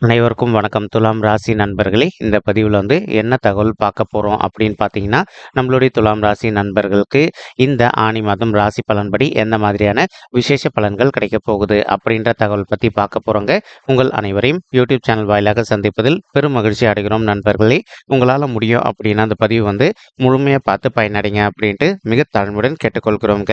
அனைவருக்கும் வணக்கம். துலாம் ராசி நண்பர்களே இந்த பதிவில் வந்து என்ன தகவல் பார்க்க போகிறோம் அப்படின்னு பார்த்தீங்கன்னா நம்மளுடைய துலாம் ராசி நண்பர்களுக்கு இந்த ஆணி மாதம் ராசி பலன்படி எந்த மாதிரியான விசேஷ பலன்கள் கிடைக்க போகுது அப்படின்ற தகவல் பற்றி பார்க்க போகிறோங்க உங்கள் அனைவரையும் யூடியூப் சேனல் வாயிலாக சந்திப்பதில் பெரும் மகிழ்ச்சி அடைகிறோம் நண்பர்களே. உங்களால் முடியும் அப்படின்னா அந்த பதிவு வந்து முழுமையாக பார்த்து பயனடைங்க அப்படின்ட்டு மிக தாழ்மையுடன் கேட்டுக்கொள்கிறோங்க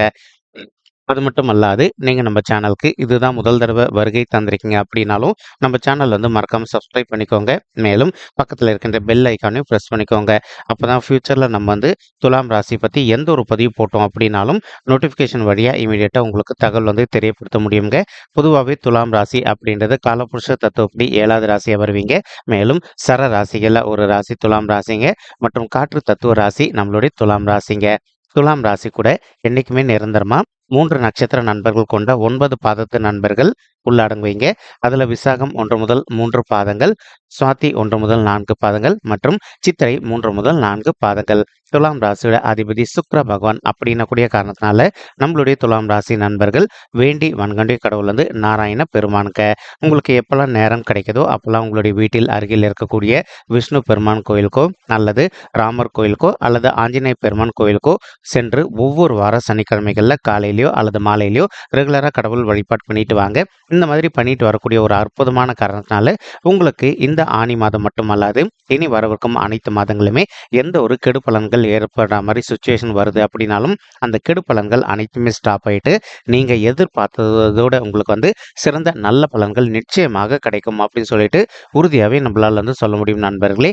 அது மட்டும் அல்லாது நீங்கள் நம்ம சேனலுக்கு இதுதான் முதல் தடவை வருகை தந்திருக்கீங்க அப்படின்னாலும் நம்ம சேனல் வந்து மறக்காமல் சப்ஸ்கிரைப் பண்ணிக்கோங்க. மேலும் பக்கத்தில் இருக்கின்ற பெல் ஐக்கானையும் ப்ரெஸ் பண்ணிக்கோங்க. அப்போ தான் ஃப்யூச்சரில் நம்ம வந்து துலாம் ராசி பற்றி எந்த ஒரு பதிவு போட்டோம் அப்படின்னாலும் நோட்டிஃபிகேஷன் வழியாக இமீடியட்டாக உங்களுக்கு தகவல் வந்து தெரியப்படுத்த முடியுங்க. பொதுவாகவே துலாம் ராசி அப்படின்றது காலபுருஷ தத்துவப்படி ஏழாவது ராசியாக வருவீங்க. மேலும் சர ராசிகளில் ஒரு ராசி துலாம் ராசிங்க மற்றும் காற்று தத்துவ ராசி நம்மளுடைய துலாம் ராசிங்க. துலாம் ராசி கூட என்றைக்குமே நிரந்தரமாக மூன்று நட்சத்திர நண்பர்கள் கொண்ட ஒன்பது பாதத்து நண்பர்கள் உள்ளடங்குவீங்க அதுல விசாகம் ஒன்று முதல் மூன்று பாதங்கள். சுவாதி ஒன்று முதல் நான்கு பாதங்கள் மற்றும் சித்திரை மூன்று முதல் நான்கு பாதங்கள். துலாம் ராசியோட அதிபதி சுக்ர பகவான் அப்படின்னக்கூடிய காரணத்தினால நம்மளுடைய துலாம் ராசி நண்பர்கள் வேண்டி வன்கண்டி கடவுள் வந்து நாராயண பெருமானுக்க. உங்களுக்கு எப்பெல்லாம் நேரம் கிடைக்குதோ அப்பெல்லாம் உங்களுடைய வீட்டில் அருகில் இருக்கக்கூடிய விஷ்ணு பெருமான் கோயிலுக்கோ அல்லது ராமர் கோயிலுக்கோ அல்லது ஆஞ்சநேய பெருமான் கோயிலுக்கோ சென்று ஒவ்வொரு வார சனிக்கிழமைகளில் காலையிலையோ அல்லது மாலையிலையோ ரெகுலராக கடவுள் வழிபாடு பண்ணிட்டு வாங்க. இந்த மாதிரி பண்ணிட்டு வரக்கூடிய ஒரு அற்புதமான காரணத்தினால உங்களுக்கு இந்த ஆணி மாதம் மட்டுமல்லாது இனி வரவிருக்கும் அனைத்து மாதங்களுமே எந்த ஒரு கெடு பலன்கள் ஏற்படுற மாதிரி சுச்சுவேஷன் வருது அப்படின்னாலும் அந்த கெடு பலன்கள் அனைத்துமே ஸ்டாப் ஆகிட்டு நீங்கள் எதிர்பார்த்ததோட உங்களுக்கு வந்து சிறந்த நல்ல பலன்கள் நிச்சயமாக கிடைக்கும் அப்படின்னு சொல்லிட்டு உறுதியாகவே நம்மளால வந்து சொல்ல முடியும் நண்பர்களே.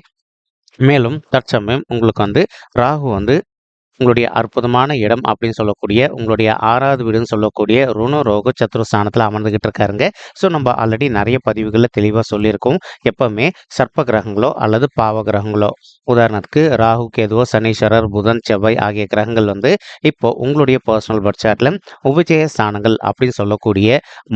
மேலும் தற்சமயம் உங்களுக்கு வந்து ராகு வந்து உங்களுடைய அற்புதமான இடம் அப்படின்னு சொல்லக்கூடிய உங்களுடைய ஆறாவது வீடுன்னு சொல்லக்கூடிய ருண ரோக சத்துருஸ்தானத்தில் அமர்ந்துகிட்டு இருக்காருங்க. ஸோ நம்ம ஆல்ரெடி நிறைய பதிவுகளில் தெளிவாக சொல்லியிருக்கோம். எப்பவுமே சர்ப்ப கிரகங்களோ அல்லது பாவ கிரகங்களோ உதாரணத்துக்கு ராகு கேதுவோ சனீஸ்வரர் புதன் செவ்வாய் ஆகிய கிரகங்கள் வந்து இப்போ உங்களுடைய பர்சனல் பட்ஜெட்டில் உபஜய ஸ்தானங்கள் அப்படின்னு சொல்லக்கூடிய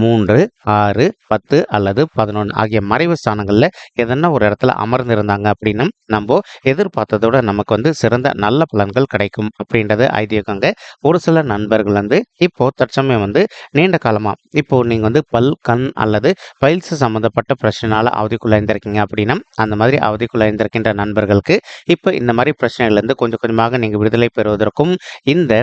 மூன்று ஆறு பத்து அல்லது பதினொன்று ஆகிய மறைவு ஸ்தானங்களில் எதனா ஒரு இடத்துல அமர்ந்திருந்தாங்க அப்படின்னு நம்ம எதிர்பார்த்ததோட நமக்கு வந்து சிறந்த நல்ல பலன்கள் கிடைக்கும்? அப்படின்றது ஐதீகங்க ஒரு சில நண்பர்கள் வந்து இப்போ தற்சமயம் வந்து நீண்ட காலமா இப்போ நீங்க வந்து பல் கண் அல்லது பயில்ஸ் சம்மந்தப்பட்ட பிரச்சனைனால அவதிக்குள்ளாயிருந்திருக்கீங்க அப்படின்னா அந்த மாதிரி அவதிக்குள்ளாயிருந்திருக்கின்ற நண்பர்களுக்கு இப்போ இந்த மாதிரி பிரச்சனைகள்லேருந்து கொஞ்சம் கொஞ்சமாக நீங்கள் விடுதலை பெறுவதற்கும் இந்த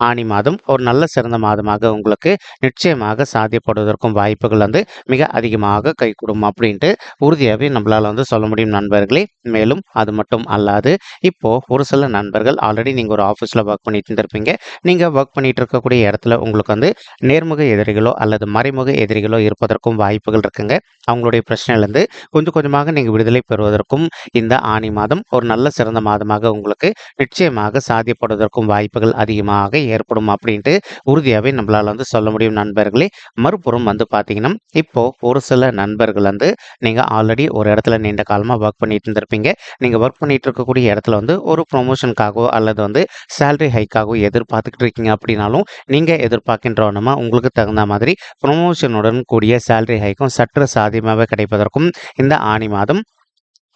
ஆணி மாதம் ஒரு நல்ல சிறந்த மாதமாக உங்களுக்கு நிச்சயமாக சாத்தியப்படுவதற்கும் வாய்ப்புகள் வந்து மிக அதிகமாக கைகூடும் அப்படின்ட்டு உறுதியாகவே நம்மளால் வந்து சொல்ல முடியும் நண்பர்களே. மேலும் அது மட்டும் அல்லாது இப்போது ஒரு சில நண்பர்கள் ஆல்ரெடி நீங்கள் ஒரு ஆஃபீஸில் ஒர்க் பண்ணிட்டு இருந்திருப்பீங்க. நீங்கள் ஒர்க் பண்ணிட்டு இருக்கக்கூடிய இடத்துல உங்களுக்கு வந்து நேர்முக எதிரிகளோ அல்லது மறைமுக எதிரிகளோ இருப்பதற்கும் வாய்ப்புகள் இருக்குங்க. அவங்களுடைய பிரச்சனையிலேருந்து கொஞ்சம் கொஞ்சமாக நீங்கள் விடுதலை பெறுவதற்கும் இந்த ஆணி மாதம் ஒரு நல்ல சிறந்த மாதமாக உங்களுக்கு நிச்சயமாக சாத்தியப்படுவதற்கும் வாய்ப்புகள் அதிகமாக ஏற்படும் அப்படின்ட்டு உறுதியாகவே நம்மளால் வந்து சொல்ல முடியும் நண்பர்களே. மறுபுறம் வந்து பார்த்தீங்கன்னா இப்போது ஒரு சில நண்பர்கள் வந்து நீங்கள் ஆல்ரெடி ஒரு இடத்துல நீண்ட காலமாக ஒர்க் பண்ணிட்டு இருந்திருப்பீங்க. நீங்கள் ஒர்க் பண்ணிட்டு இருக்கக்கூடிய இடத்துல வந்து ஒரு ப்ரொமோஷனுக்காகவோ அல்லது வந்து சேலரி ஹைக்காகவோ எதிர்பார்த்துக்கிட்டு இருக்கீங்க அப்படின்னாலும் நீங்கள் எதிர்பார்க்கின்றவனமா உங்களுக்கு தகுந்த மாதிரி ப்ரொமோஷனுடன் கூடிய சேலரி ஹைக்கும் சற்று சாத்தியமாக கிடைப்பதற்கும் இந்த ஆணி மாதம்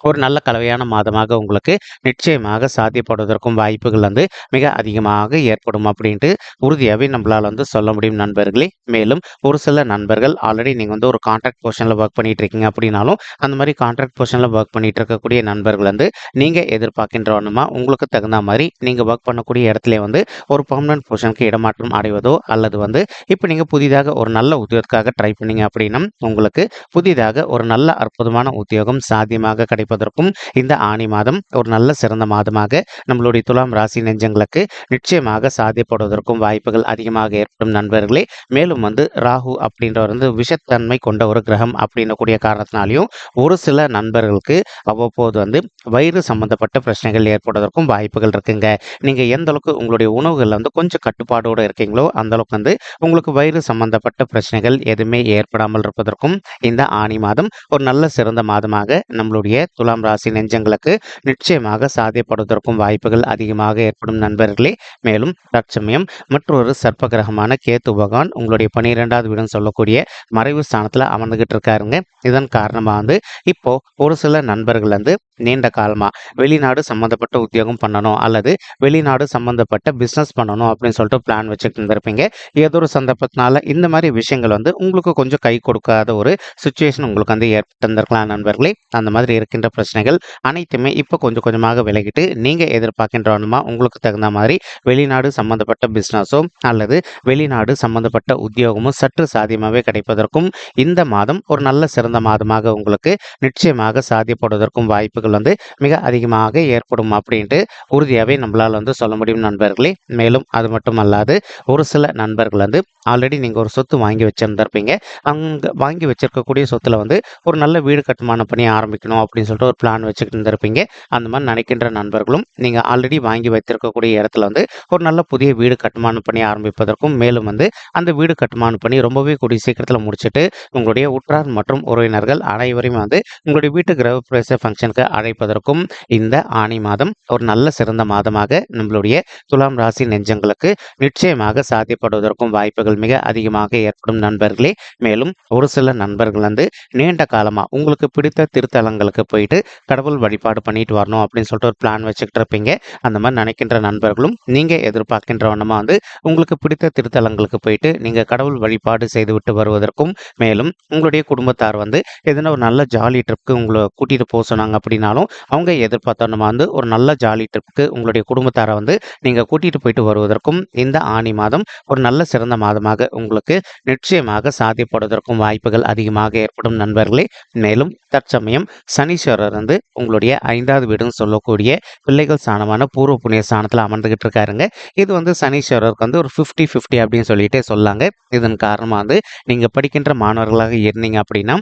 ஒரு நல்ல கலவையான மாதமாக உங்களுக்கு நிச்சயமாக சாத்தியப்படுவதற்கும் வாய்ப்புகள் வந்து மிக அதிகமாக ஏற்படும் அப்படின்ட்டு உறுதியாகவே நம்மளால் வந்து சொல்ல முடியும் நண்பர்களே. மேலும் ஒரு சில நண்பர்கள் ஆல்ரெடி நீங்கள் வந்து ஒரு கான்ட்ராக்ட் பொசிஷனில் ஒர்க் பண்ணிட்டு இருக்கீங்க அப்படின்னாலும் அந்த மாதிரி கான்ட்ராக்ட் பொசிஷனில் ஒர்க் பண்ணிட்டு இருக்கக்கூடிய நண்பர்கள் வந்து நீங்கள் எதிர்பார்க்கின்றவனுமா உங்களுக்கு தகுந்த மாதிரி நீங்கள் ஒர்க் பண்ணக்கூடிய இடத்துல வந்து ஒரு பர்மனன்ட் பொசிஷனுக்கு இடமாற்றம் அடைவதோ அல்லது வந்து இப்போ நீங்கள் புதிதாக ஒரு நல்ல உத்தியோகத்துக்காக ட்ரை பண்ணீங்க அப்படின்னா உங்களுக்கு புதிதாக ஒரு நல்ல அற்புதமான உத்தியோகம் சாத்தியமாக கிடைப்பதற்கும் இந்த ஆணி மாதம் ஒரு நல்ல சிறந்த மாதமாக நம்மளுடைய துலாம் ராசி நெஞ்சங்களுக்கு நிச்சயமாக சாத்தியப்படுவதற்கும் வாய்ப்புகள் அதிகமாக ஏற்படும் நண்பர்களே. மேலும் வந்து ராகு அப்படின்ற வந்து விஷத்தன்மை கொண்ட ஒரு கிரகம் அப்படின்னக்கூடிய காரணத்தினாலையும் ஒரு சில நண்பர்களுக்கு அவ்வப்போது வந்து வயிறு சம்பந்தப்பட்ட பிரச்சனைகள் ஏற்படுவதற்கும் வாய்ப்புகள் இருக்குங்க. நீங்க எந்த அளவுக்கு உங்களுடைய உணவுகளில் வந்து கொஞ்சம் கட்டுப்பாடோடு இருக்கீங்களோ அந்த அளவுக்கு வந்து உங்களுக்கு வயிறு சம்பந்தப்பட்ட பிரச்சனைகள் எதுவுமே ஏற்படாமல் இருப்பதற்கும் இந்த ஆணி மாதம் ஒரு நல்ல சிறந்த மாதமாக நம்மளுடைய துலாம் ராசி நெஞ்சங்களுக்கு நிச்சயமாக சாத்தியப்படுவதற்கும் வாய்ப்புகள் அதிகமாக ஏற்படும் நண்பர்களே. மேலும் தற்சமயம் மற்றொரு சர்ப்ப கிரகமான கேத்து பகவான் உங்களுடைய பன்னிரெண்டாவது வீடுன்னு சொல்லக்கூடிய மறைவு ஸ்தானத்தில் அமர்ந்துகிட்டு இருக்காருங்க. இதன் காரணமாக வந்து இப்போ ஒரு சில நண்பர்கள் வந்து நீண்ட காலமாக வெளிநாடு சம்மந்தப்பட்ட உத்தியோகம் பண்ணணும் அல்லது வெளிநாடு சம்மந்தப்பட்ட பிஸ்னஸ் பண்ணணும் அப்படின்னு சொல்லிட்டு பிளான் வச்சுட்டு இருந்திருப்பீங்க. ஏதோ ஒரு சந்தர்ப்பத்தினால இந்த மாதிரி விஷயங்கள் வந்து உங்களுக்கு கொஞ்சம் கை கொடுக்காத ஒரு சுச்சுவேஷன் உங்களுக்கு வந்து ஏற்பட்டிருந்திருக்கலாம் நண்பர்களே. அந்த மாதிரி இருக்கின்ற பிரச்சனைகள் அனைத்துமே இப்போ கொஞ்சம் கொஞ்சமாக விலகிட்டு நீங்கள் எதிர்பார்க்கின்றவனுமா உங்களுக்கு தகுந்த மாதிரி வெளிநாடு சம்மந்தப்பட்ட பிஸ்னஸோ அல்லது வெளிநாடு சம்மந்தப்பட்ட உத்தியோகமும் சற்று சாத்தியமாகவே கிடைப்பதற்கும் இந்த மாதம் ஒரு நல்ல சிறந்த மாதமாக உங்களுக்கு நிச்சயமாக சாத்தியப்படுவதற்கும் வாய்ப்புகள் வந்து மிக அதிகமாக ஏற்படும் அப்படின்ட்டு உறுதியாகவே நம்மளால் வந்து சொல்ல முடியும் நண்பர்களே. மேலும் அது மட்டும் அல்லாது ஒரு சில நண்பர்கள் வந்து ஆல்ரெடி நீங்கள் ஒரு சொத்து வாங்கி வச்சிருந்திருப்பீங்க. அங்கே வாங்கி வச்சிருக்கக்கூடிய சொத்துல வந்து ஒரு நல்ல வீடு கட்டுமான பணி ஆரம்பிக்கணும் அப்படின்னு சொல்லிட்டு ஒரு பிளான் வச்சுக்கிட்டு இருந்திருப்பீங்க. அந்த மாதிரி நினைக்கின்ற நண்பர்களும் நீங்கள் ஆல்ரெடி வாங்கி வைத்திருக்கக்கூடிய இடத்துல வந்து ஒரு நல்ல புதிய வீடு கட்டுமான பணி ஆரம்பிப்பதற்கும் மேலும் வந்து அந்த வீடு கட்டுமான பணி ரொம்பவே கூடிய சீக்கிரத்தில் முடிச்சுட்டு உங்களுடைய உற்றார் மற்றும் உறவினர்கள் அனைவரையும் வந்து உங்களுடைய வீட்டு கிரகப்பிரவேச ஃபங்க்ஷனுக்கு அழைப்பதற்கும் இந்த ஆணி மாதம் ஒரு நல்ல சிறந்த மாதமாக நம்மளுடைய துலாம் ராசி நெஞ்சங்களுக்கு நிச்சயமாக சாத்தியப்படுவதற்கும் வாய்ப்புகள் மிக அதிகமாக ஏற்படும் நண்பர்களே. மேலும் ஒரு சில நண்பர்கள் வந்து நீண்ட காலமாக உங்களுக்கு பிடித்த திருத்தலங்களுக்கு போயிட்டு கடவுள் வழிபாடு பண்ணிட்டு வரணும் அப்படின்னு சொல்லிட்டு ஒரு பிளான் வச்சுக்கிட்டு இருப்பீங்க. அந்த மாதிரி நினைக்கின்ற நண்பர்களும் நீங்கள் எதிர்பார்க்கின்ற வண்ணமாக வந்து உங்களுக்கு பிடித்த திருத்தலங்களுக்கு போயிட்டு நீங்கள் கடவுள் வழிபாடு செய்துவிட்டு வருவதற்கும் மேலும் உங்களுடைய குடும்பத்தார் வந்து எதனா ஒரு நல்ல ஜாலி ட்ரிப்க்கு உங்களை கூட்டிகிட்டு போக சொன்னாங்க அப்படின்னா அப்படின்னாலும் அவங்க எதிர்பார்த்த நம்ம வந்து ஒரு நல்ல ஜாலி ட்ரிப்புக்கு உங்களுடைய குடும்பத்தாரை வந்து நீங்கள் கூட்டிகிட்டு போயிட்டு வருவதற்கும் இந்த ஆணி மாதம் ஒரு நல்ல சிறந்த மாதமாக உங்களுக்கு நிச்சயமாக சாத்தியப்படுவதற்கும் வாய்ப்புகள் அதிகமாக ஏற்படும் நண்பர்களே. மேலும் தற்சமயம் சனீஸ்வரர் வந்து உங்களுடைய ஐந்தாவது வீடுன்னு சொல்லக்கூடிய பிள்ளைகள் ஸ்தானமான பூர்வ புண்ணிய ஸ்தானத்தில் அமர்ந்துகிட்டு இருக்காருங்க. இது வந்து சனீஸ்வரருக்கு வந்து ஒரு ஃபிஃப்டி ஃபிஃப்டி அப்படின்னு சொல்லிட்டே சொல்லாங்க. இதன் காரணமாக வந்து நீங்கள் படிக்கின்ற மாணவர்களாக இருந்தீங்க அப்படின்னா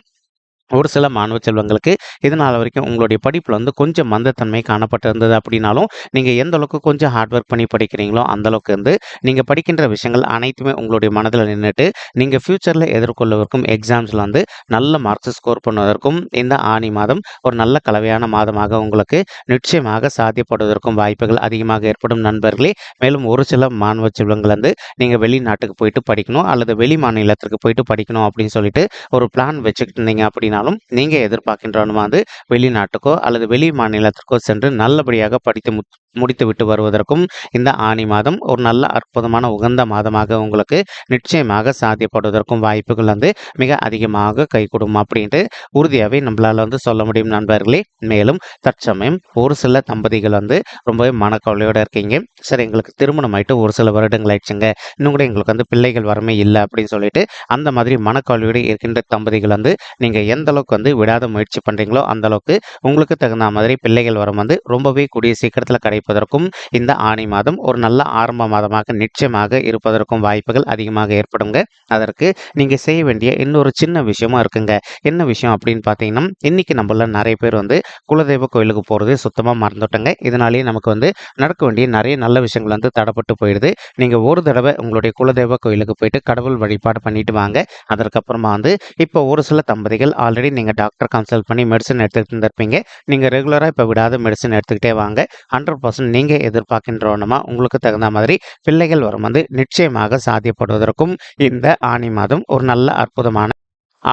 ஒரு சில மாணவ செல்வங்களுக்கு இதனால் வரைக்கும் உங்களுடைய படிப்பில் வந்து கொஞ்சம் மந்தத்தன்மை காணப்பட்டிருந்தது அப்படின்னாலும் நீங்கள் எந்த அளவுக்கு கொஞ்சம் ஹார்ட் ஒர்க் பண்ணி படிக்கிறீங்களோ அந்தளவுக்கு வந்து நீங்கள் படிக்கின்ற விஷயங்கள் அனைத்துமே உங்களுடைய மனதில் நின்றுட்டு நீங்கள் ஃப்யூச்சரில் எதிர்கொள்ளவிருக்கும் எக்ஸாம்ஸில் வந்து நல்ல மார்க்ஸ் ஸ்கோர் பண்ணுவதற்கும் இந்த ஆணி மாதம் ஒரு நல்ல கலவையான மாதமாக உங்களுக்கு நிச்சயமாக சாத்தியப்படுவதற்கும் வாய்ப்புகள் அதிகமாக ஏற்படும் நண்பர்களே. மேலும் ஒரு சில மாணவ செல்வங்கள் வந்து நீங்கள் வெளிநாட்டுக்கு போயிட்டு படிக்கணும் அல்லது வெளி மாநிலத்திற்கு போயிட்டு படிக்கணும் அப்படின்னு சொல்லிட்டு ஒரு பிளான் வச்சுக்கிட்டு இருந்தீங்க அப்படின்னா அப்படின்னாலும் நீங்கள் எதிர்பார்க்கின்றவனுமா வந்து வெளிநாட்டுக்கோ அல்லது வெளி மாநிலத்திற்கோ சென்று நல்லபடியாக படித்து மு முடித்து விட்டு வருவதற்கும் இந்த ஆணி மாதம் ஒரு நல்ல அற்புதமான உகந்த மாதமாக உங்களுக்கு நிச்சயமாக சாத்தியப்படுவதற்கும் வாய்ப்புகள் வந்து மிக அதிகமாக கை கொடுக்கும் அப்படின்ட்டு உறுதியாகவே நம்மளால் வந்து சொல்ல முடியும் நண்பர்களே. மேலும் தற்சமயம் ஒரு சில தம்பதிகள் வந்து ரொம்பவே மனக்கவலையோடு இருக்கீங்க. சரி எங்களுக்கு திருமணம் ஆயிட்டு ஒரு சில வருடங்கள் ஆயிடுச்சுங்க. இன்னும் கூட எங்களுக்கு வந்து பிள்ளைகள் வரமே இல்லை அப்படின்னு சொல்லிட்டு அந்த மாதிரி மனக்கவலையோடு இருக்கின்ற தம்பதிகள் வந்து நீங்கள் எந்த அளவுக்கு வந்து விடாத முயற்சி பண்ணுறீங்களோ அந்த அளவுக்கு உங்களுக்கு தகுந்த மாதிரி பிள்ளைகள் வரும் வந்து ரொம்பவே கூடிய சீக்கிரத்தில் கிடைப்பதற்கும் இந்த ஆணி மாதம் ஒரு நல்ல ஆரம்ப மாதமாக நிச்சயமாக இருப்பதற்கும் வாய்ப்புகள் அதிகமாக ஏற்படுங்க. அதற்கு நீங்கள் செய்ய வேண்டிய இன்னொரு சின்ன விஷயமா இருக்குங்க. என்ன விஷயம் அப்படின்னு பார்த்தீங்கன்னா இன்னைக்கு நம்மள நிறைய பேர் வந்து குலதெய்வ கோயிலுக்கு போகிறது சுத்தமாக மறந்துட்டோங்க. இதனாலேயே நமக்கு வந்து நடக்க வேண்டிய நிறைய நல்ல விஷயங்கள் வந்து தடப்பட்டு போயிடுது. நீங்கள் ஒரு தடவை உங்களுடைய குலதெய்வ கோயிலுக்கு போயிட்டு கடவுள் வழிபாடு பண்ணிட்டு வாங்க. அதற்கப்புறமா வந்து இப்போ ஒரு சில தம்பதிகள் ஆல்ரெடி நீங்கள் டாக்டர் கன்சல்ட் பண்ணி மெடிசன் எடுத்துக்கிட்டு இருந்திருப்பீங்க. நீங்கள் ரெகுலராக இப்போ விடாத மெடிசன் எடுத்துக்கிட்டே வாங்க. ஹண்ட்ரட் பர்சன்ட் நீங்கள் எதிர்பார்க்கின்றவனமா உங்களுக்கு தகுந்த மாதிரி பிள்ளைகள் வரும். வந்து நிச்சயமாக சாத்தியப்படுவதற்கும் இந்த ஆணி மாதம் ஒரு நல்ல அற்புதமான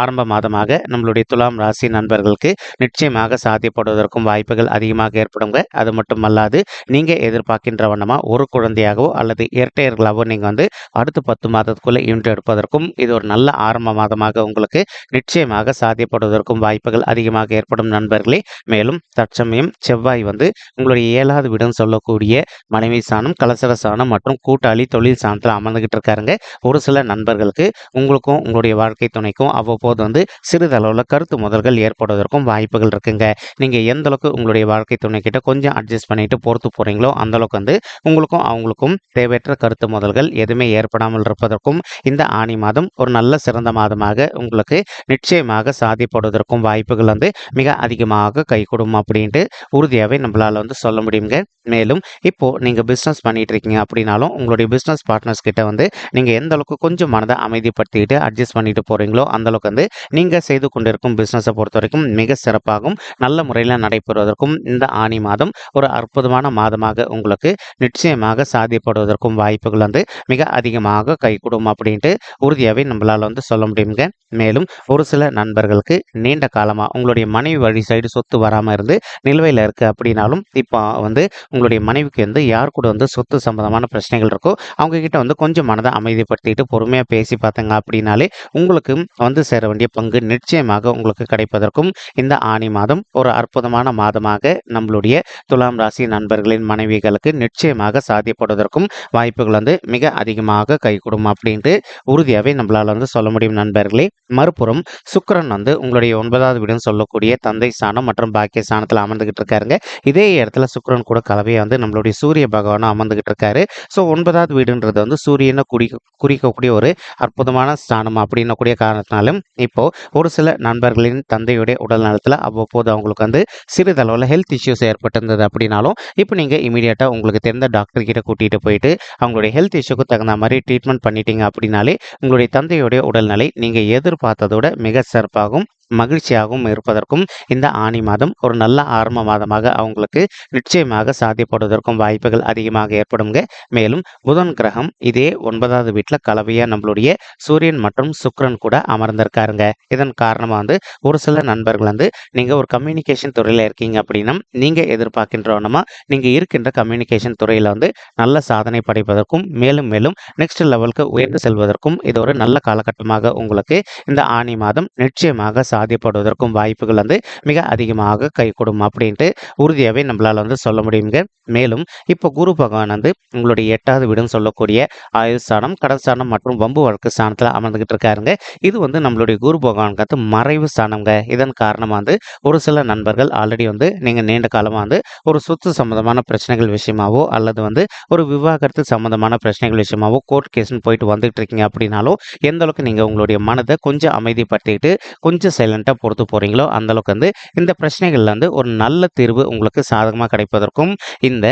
ஆரம்ப மாதமாக நம்மளுடைய துலாம் ராசி நண்பர்களுக்கு நிச்சயமாக சாத்தியப்படுவதற்கும் வாய்ப்புகள் அதிகமாக ஏற்படுங்க. அது மட்டும் அல்லாது நீங்கள் எதிர்பார்க்கின்ற வண்ணமாக ஒரு குழந்தையாகவோ அல்லது இரட்டையர்களாகவோ நீங்கள் வந்து அடுத்த பத்து மாதத்துக்குள்ளே இன்று எடுப்பதற்கும் இது ஒரு நல்ல ஆரம்ப மாதமாக உங்களுக்கு நிச்சயமாக சாத்தியப்படுவதற்கும் வாய்ப்புகள் அதிகமாக ஏற்படும் நண்பர்களே. மேலும் தற்சமயம் செவ்வாய் வந்து உங்களுடைய ஏழாவது வீடுன்னு சொல்லக்கூடிய மனைவி சாணம் கலசர சாணம் மற்றும் கூட்டாளி தொழில் சாணத்தில் அமர்ந்துகிட்டு இருக்காருங்க. ஒரு சில நண்பர்களுக்கு உங்களுக்கும் உங்களுடைய வாழ்க்கை துணைக்கும் போது வந்து சிறிதளவில் கருத்து முதல்கள் ஏற்படுவதற்கும் வாய்ப்புகள் இருக்குங்க. நீங்கள் எந்த அளவுக்கு உங்களுடைய வாழ்க்கை துணை கிட்ட கொஞ்சம் அட்ஜஸ்ட் பண்ணிட்டு பொறுத்து போகிறீங்களோ அந்த அளவுக்கு வந்து உங்களுக்கும் அவங்களுக்கும் தேவையற்ற கருத்து முதல்கள் எதுவுமே ஏற்படாமல் இருப்பதற்கும் இந்த ஆணி மாதம் ஒரு நல்ல சிறந்த மாதமாக உங்களுக்கு நிச்சயமாக சாதிப்படுவதற்கும் வாய்ப்புகள் வந்து மிக அதிகமாக கைகூடும் அப்படின்ட்டு உறுதியாகவே நம்மளால் வந்து சொல்ல முடியுங்க மேலும் இப்போது நீங்கள் பிஸ்னஸ் பண்ணிட்டு இருக்கீங்க அப்படின்னாலும் உங்களுடைய பிஸ்னஸ் பார்ட்னர்ஸ் கிட்ட வந்து நீங்கள் எந்த அளவுக்கு கொஞ்சம் மனதை அமைதிப்படுத்திக்கிட்டு அட்ஜஸ்ட் பண்ணிட்டு போகிறீங்களோ அந்த அளவுக்கு உங்களுக்கு வந்து நீங்கள் செய்து கொண்டிருக்கும் பிஸ்னஸை பொறுத்த வரைக்கும் மிக சிறப்பாகவும் நல்ல முறையில் நடைபெறுவதற்கும் இந்த ஆணி மாதம் ஒரு அற்புதமான மாதமாக உங்களுக்கு நிச்சயமாக சாதியப்படுவதற்கும் வாய்ப்புகள் வந்து மிக அதிகமாக கைகூடும் அப்படின்ட்டு உறுதியாகவே நம்மளால் வந்து சொல்ல முடியுங்க மேலும் ஒரு சில நண்பர்களுக்கு நீண்ட காலமாக உங்களுடைய மனைவி வழி சைடு சொத்து வராமல் இருந்து நிலுவையில் இருக்குது அப்படின்னாலும் இப்போ வந்து உங்களுடைய மனைவிக்கு வந்து யார் கூட வந்து சொத்து சம்பந்தமான பிரச்சனைகள் இருக்கோ அவங்க கிட்ட வந்து கொஞ்சம் மனதை அமைதிப்படுத்திட்டு பொறுமையாக பேசி பார்த்தங்க அப்படின்னாலே உங்களுக்கு வந்து சேர வேண்டிய பங்கு நிச்சயமாக உங்களுக்கு கிடைப்பதற்கும் இந்த ஆணி மாதம் ஒரு அற்புதமான மாதமாக நம்மளுடைய துலாம் ராசி நண்பர்களின் மனைவிகளுக்கு நிச்சயமாக சாத்தியப்படுவதற்கும் வாய்ப்புகள் வந்து மிக அதிகமாக கைகூடும் அப்படின்ட்டு உறுதியாகவே நம்மளால் வந்து சொல்ல முடியும் நண்பர்களே. மறுபுறம் சுக்கரன் வந்து உங்களுடைய ஒன்பதாவது வீடுன்னு சொல்லக்கூடிய தந்தை ஸ்தானம் மற்றும் பாக்கிய ஸ்தானத்தில் அமர்ந்துகிட்டு இருக்காருங்க. இதே இடத்துல சுக்கரன் கூட கலவையை வந்து நம்மளுடைய சூரிய பகவானும் அமர்ந்துகிட்டு இருக்காரு. ஸோ ஒன்பதாவது வீடுன்றது வந்து சூரியனை குறி குறிக்கக்கூடிய ஒரு அற்புதமான ஸ்தானம் அப்படின்னக்கூடிய காரணத்தினாலும் இப்போ ஒரு சில நண்பர்களின் தந்தையுடைய உடல் நலத்தில் அவ்வப்போது அவங்களுக்கு வந்து சிறிதளவில் ஹெல்த் இஷ்யூஸ் ஏற்பட்டிருந்தது அப்படின்னாலும் இப்போ நீங்கள் இமீடியட்டாக உங்களுக்கு தெரிந்த டாக்டர் கிட்ட கூட்டிகிட்டு போயிட்டு அவங்களுடைய ஹெல்த் இஷ்யூக்கு தகுந்த மாதிரி ட்ரீட்மெண்ட் பண்ணிட்டீங்க அப்படின்னாலே உங்களுடைய தந்தையுடைய உடல்நிலை நீங்கள் எதிர்பார்த்ததோட மிக சிறப்பாகும். மகிழ்ச்சியாகவும் இருப்பதற்கும் இந்த ஆணி மாதம் ஒரு நல்ல ஆரம்ப மாதமாக அவங்களுக்கு நிச்சயமாக சாத்தியப்படுவதற்கும் வாய்ப்புகள் அதிகமாக ஏற்படுங்க மேலும் புதன் கிரகம் இதே ஒன்பதாவது வீட்டில் கலவையாக நம்மளுடைய சூரியன் மற்றும் சுக்ரன் கூட அமர்ந்திருக்காருங்க. இதன் காரணமாக வந்து ஒரு சில நண்பர்கள் வந்து நீங்கள் ஒரு கம்யூனிகேஷன் துறையில் இருக்கீங்க அப்படின்னா நீங்கள் எதிர்பார்க்கின்றவனமா நீங்கள் இருக்கின்ற கம்யூனிகேஷன் துறையில் வந்து நல்ல சாதனை படைப்பதற்கும் மேலும் மேலும் நெக்ஸ்ட் லெவலுக்கு உயர்ந்து செல்வதற்கும் இது ஒரு நல்ல காலகட்டமாக உங்களுக்கு இந்த ஆணி மாதம் நிச்சயமாக சா சாத்தியப்படுவதற்கும் வாய்ப்புகள் வந்து மிக அதிகமாக கைகூடும் அப்படின்ட்டு உறுதியாகவே நம்மளால் வந்து சொல்ல முடியுங்க மேலும் இப்போ குரு பகவான் வந்து உங்களுடைய எட்டாவது வீடுன்னு சொல்லக்கூடிய ஆயுள் ஸ்தானம் கடல் ஸ்தானம் மற்றும் வம்பு வழக்கு ஸ்தானத்தில் அமர்ந்துகிட்டு இருக்காருங்க. இது வந்து நம்மளுடைய குரு பகவானுக்கு வந்து மறைவு ஸ்தானங்க இதன் காரணமாக வந்து ஒரு சில நண்பர்கள் ஆல்ரெடி வந்து நீங்கள் நீண்ட காலமாக வந்து ஒரு சொத்து சம்மந்தமான பிரச்சனைகள் விஷயமாவோ அல்லது வந்து ஒரு விவாகரத்து சம்மந்தமான பிரச்சனைகள் விஷயமாவோ கோர்ட் கேஸ்னு போயிட்டு வந்துட்டு இருக்கீங்க அப்படின்னாலும் எந்த அளவுக்கு நீங்கள் உங்களுடைய மனதை கொஞ்சம் அமைதிப்படுத்திட்டு கொஞ்சம் சைலண்ட்டாக பொறுத்து போகிறீங்களோ அந்த அளவுக்கு வந்து இந்த பிரச்சனைகள்ல வந்து ஒரு நல்ல தீர்வு உங்களுக்கு சாதகமாக கிடைப்பதற்கும் இந்த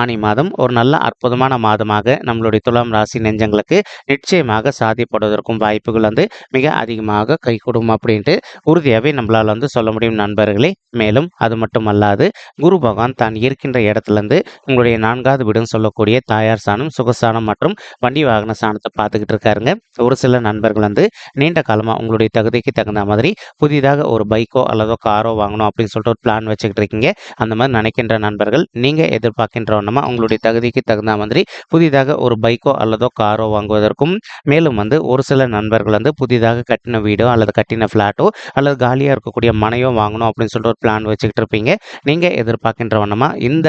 ஆனி மாதம் ஒரு நல்ல அற்புதமான மாதமாக நம்மளுடைய துலாம் ராசி நெஞ்சங்களுக்கு நிச்சயமாக சாதிப்படுவதற்கும் வாய்ப்புகள் வந்து மிக அதிகமாக கைகூடும் அப்படின்ட்டு உறுதியாகவே நம்மளால் வந்து சொல்ல முடியும் நண்பர்களே. மேலும் அது மட்டும் அல்லாது குரு பகவான் தான் இருக்கின்ற இடத்துலேருந்து உங்களுடைய நான்காவது வீடுன்னு சொல்லக்கூடிய தாயார் சாணம் சுகஸ்தானம் மற்றும் வண்டி வாகன சாணத்தை பார்த்துக்கிட்டு இருக்காருங்க. ஒரு சில நண்பர்கள் வந்து நீண்ட காலமாக உங்களுடைய தகுதிக்கு தகுந்த மாதிரி புதிதாக ஒரு பைக்கோ அல்லதோ காரோ வாங்கணும் அப்படின்னு சொல்லிட்டு ஒரு பிளான் வச்சுக்கிட்டு இருக்கீங்க. அந்த மாதிரி நினைக்கின்ற நண்பர்கள் நீங்கள் எதிர்பார்க்கின்ற காரணமாக உங்களுடைய தகுதிக்கு தகுந்த மாதிரி புதிதாக ஒரு பைக்கோ அல்லதோ காரோ வாங்குவதற்கும் மேலும் வந்து ஒரு சில நண்பர்கள் வந்து புதிதாக கட்டின வீடோ அல்லது கட்டின ஃப்ளாட்டோ அல்லது காலியாக இருக்கக்கூடிய மனையோ வாங்கணும் அப்படின்னு சொல்லிட்டு ஒரு பிளான் வச்சுக்கிட்டு இருப்பீங்க. நீங்கள் எதிர்பார்க்கின்ற வண்ணமாக இந்த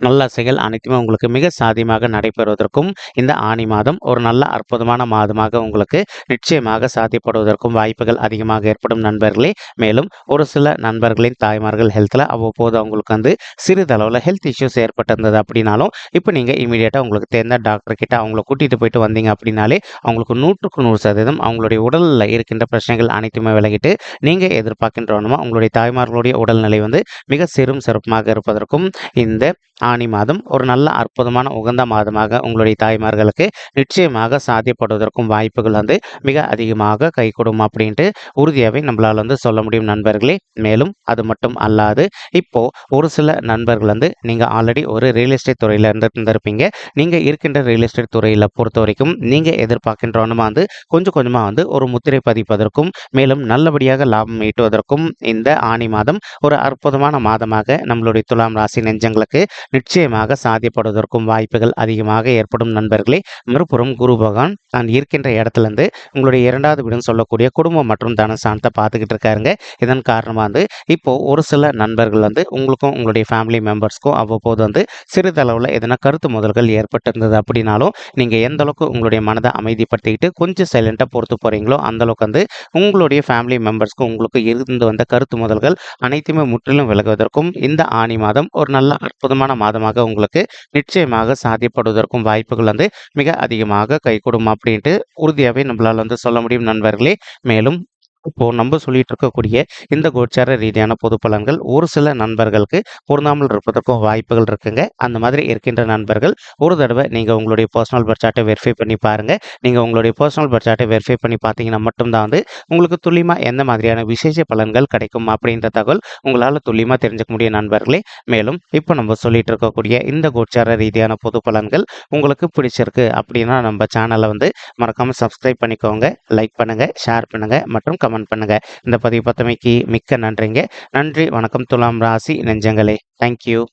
நல்ல செயல் அனைத்துமே உங்களுக்கு மிக சாதியமாக நடைபெறுவதற்கும் இந்த ஆணி மாதம் ஒரு நல்ல அற்புதமான மாதமாக உங்களுக்கு நிச்சயமாக சாத்தியப்படுவதற்கும் வாய்ப்புகள் அதிகமாக ஏற்படும் நண்பர்களே. மேலும் ஒரு சில நண்பர்களின் தாய்மார்கள் ஹெல்த்தில் அவ்வப்போது அவங்களுக்கு வந்து சிறிதளவில் ஹெல்த் இஷ்யூஸ் ஏற்பட்டிருந்தது அப்படின்னாலும் இப்போ நீங்கள் இமீடியட்டாக உங்களுக்கு தெரிந்த டாக்டர் கிட்ட அவங்கள கூட்டிகிட்டு போயிட்டு வந்தீங்க அப்படின்னாலே அவங்களுக்கு நூற்றுக்கு நூறு சதவீதம் அவங்களுடைய உடலில் இருக்கின்ற பிரச்சனைகள் அனைத்துமே விலகிட்டு நீங்கள் எதிர்பார்க்கின்றவனுமா உங்களுடைய தாய்மார்களுடைய உடல்நிலை வந்து மிக சிறும் சிறப்புமாக இருப்பதற்கும் இந்த ஆனி மாதம் ஒரு நல்ல அற்புதமான உகந்த மாதமாக உங்களுடைய தாய்மார்களுக்கு நிச்சயமாக சாத்தியப்படுவதற்கும் வாய்ப்புகள் வந்து மிக அதிகமாக கைகூடும் அப்படின்ட்டு உறுதியாகவே நம்மளால் வந்து சொல்ல முடியும் நண்பர்களே. மேலும் அது மட்டும் அல்லாது இப்போ ஒரு சில நண்பர்கள் வந்து நீங்கள் ஆல்ரெடி ஒரு ரியல் எஸ்டேட் துறையில் இருந்து இருந்திருப்பீங்க நீங்கள் இருக்கின்ற ரியல் எஸ்டேட் துறையில் பொறுத்த வரைக்கும் நீங்கள் எதிர்பார்க்கின்றவனுமா வந்து கொஞ்சம் கொஞ்சமாக வந்து ஒரு முத்திரை பதிப்பதற்கும் மேலும் நல்லபடியாக லாபம் ஈட்டுவதற்கும் இந்த ஆனி மாதம் ஒரு அற்புதமான மாதமாக நம்மளுடைய துலாம் ராசி நெஞ்சங்களுக்கு நிச்சயமாக சாத்தியப்படுவதற்கும் வாய்ப்புகள் அதிகமாக ஏற்படும் நண்பர்களே. மறுபுறம் குரு பகவான் நான் இருக்கின்ற இடத்துலேருந்து உங்களுடைய இரண்டாவது வீடுன்னு சொல்லக்கூடிய குடும்பம் மற்றும் தனஸ்தானத்தை பார்த்துக்கிட்டு இருக்காருங்க. இதன் காரணமாக வந்து இப்போது ஒரு சில நண்பர்கள் வந்து உங்களுக்கும் உங்களுடைய ஃபேமிலி மெம்பர்ஸ்க்கும் அவ்வப்போது வந்து சிறிதளவில் எதனா கருத்து முதல்கள் ஏற்பட்டிருந்தது அப்படின்னாலும் நீங்கள் எந்த அளவுக்கு உங்களுடைய மனதை அமைதிப்படுத்திக்கிட்டு கொஞ்சம் சைலண்ட்டாக பொறுத்து போகிறீங்களோ அந்த அளவுக்கு வந்து உங்களுடைய ஃபேமிலி மெம்பர்ஸ்க்கும் உங்களுக்கு இருந்து வந்த கருத்து முதல்கள் அனைத்துமே முற்றிலும் விலகுவதற்கும் இந்த ஆணி மாதம் ஒரு நல்ல அற்புதமான மாதமாக உங்களுக்கு நிச்சயமாக சாத்தியப்படுவதற்கும் வாய்ப்புகள் வந்து மிக அதிகமாக கைகூடும் அப்படின்ட்டு உறுதியாகவே நம்மளால் வந்து சொல்ல முடியும் நண்பர்களே. மேலும் இப்போ நம்ம சொல்லிட்டு இருக்கக்கூடிய இந்த கோச்சார ரீதியான பொது பலன்கள் ஒரு சில நண்பர்களுக்கு பொருந்தாமல் இருப்பதற்கும் வாய்ப்புகள் இருக்குங்க. அந்த மாதிரி இருக்கின்ற நண்பர்கள் ஒரு தடவை நீங்கள் உங்களுடைய பர்சனல் பட்ஜெட்டை வெரிஃபை பண்ணி பாருங்கள் நீங்கள் உங்களுடைய பர்சனல் பட்ஜெட்டை வெரிஃபை பண்ணி பார்த்தீங்கன்னா மட்டும்தான் வந்து உங்களுக்கு துல்லியமாக எந்த மாதிரியான விசேஷ பலன்கள் கிடைக்கும் அப்படின்ற தகவல் உங்களால் துல்லியமாக தெரிஞ்சுக்க முடியும் நண்பர்களே. மேலும் இப்போ நம்ம சொல்லிட்டு இருக்கக்கூடிய இந்த கோச்சார ரீதியான பொது பலன்கள் உங்களுக்கு பிடிச்சிருக்கு அப்படின்னா நம்ம சேனலை வந்து மறக்காமல் சப்ஸ்கிரைப் பண்ணிக்கோங்க. லைக் பண்ணுங்கள் ஷேர் பண்ணுங்கள் மற்றும் கமெண்ட் பண்ணுங்கள் இந்த பதிவு பத்தமைக்கு மிக்க நன்றிங்க. நன்றி. வணக்கம். துலாம் ராசி நெஞ்சங்களே. தேங்க்யூ